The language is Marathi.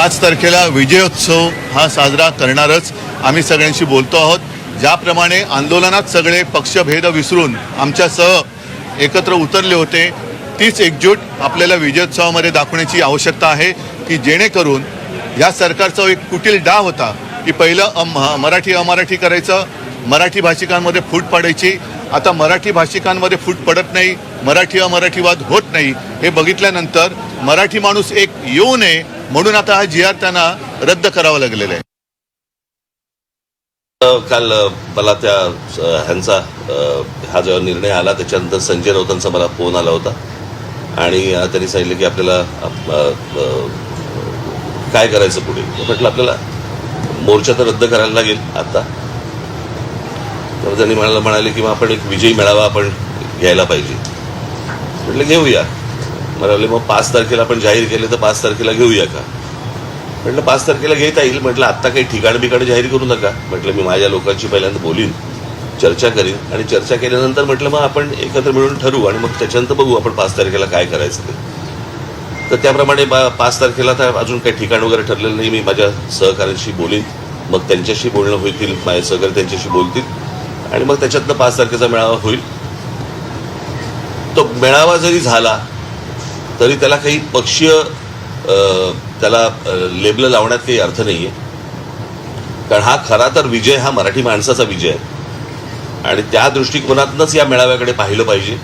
पाच तारखेला विजयोत्सव हा साजरा करणारच आम्ही सगळ्यांशी बोलतो आहोत. ज्याप्रमाणे आंदोलनात सगळे पक्षभेद विसरून आमच्यासह एकत्र उतरले होते तीच एकजूट आपल्याला विजयोत्सवामध्ये दाखवण्याची आवश्यकता आहे की जेणेकरून या सरकारचा एक कुटील डाव होता की पहिलं अम मराठी अमराठी करायचं मराठी भाषिकांमध्ये फूट पाडायची आता मराठी भाषिकांमध्ये फूट पडत नाही मराठी अमराठीवाद होत नाही हे बघितल्यानंतर मराठी माणूस एक येऊ नये म्हणून आता हा जी आर त्यांना रद्द करावा लागलेला आहे. काल मला त्या ह्यांचा हा जेव्हा निर्णय आला त्याच्यानंतर संजय राऊतांचा मला फोन आला होता. आणि त्यांनी सांगितलं की आपल्याला काय करायचं पुढे? म्हटलं आपल्याला मोर्चा तर रद्द करायला लागेल आता. तर त्यांनी म्हणाला म्हणाले की मग आपण एक विजयी मेळावा आपण घ्यायला पाहिजे. म्हटलं घेऊया. म्हणाले मग पाच तारखेला आपण जाहीर केले तर पाच तारखेला घेऊया का? म्हटलं पाच तारखेला घेता येईल. म्हटलं आत्ता काही ठिकाण बिकाण जाहीर करू नका. म्हटलं मी माझ्या लोकांशी पहिल्यांदा बोलीन चर्चा करीन आणि चर्चा केल्यानंतर म्हटलं मग आपण एकत्र मिळून ठरवू आणि मग त्याच्यानंतर बघू आपण पाच तारखेला काय करायचं ते. तर त्याप्रमाणे बा पाच तारखेला तर अजून काही ठिकाण वगैरे ठरलेलं नाही. मी माझ्या सहकाऱ्यांशी बोलीन. मग त्यांच्याशी बोलणं होतील माझे सहकारी त्यांच्याशी बोलतील. आणि मग त्याच्यातनं पाच तारखेचा मेळावा होईल. तो मेळावा जरी झाला तरी त्याला काही पक्षीय त्याला लेबल लावण्यात काही अर्थ नाही आहे कारण हा खरा तर विजय हा मराठी माणसाचा विजय आहे. आणि त्या दृष्टिकोनातनंच या मेळाव्याकडे पाहिलं पाहिजे.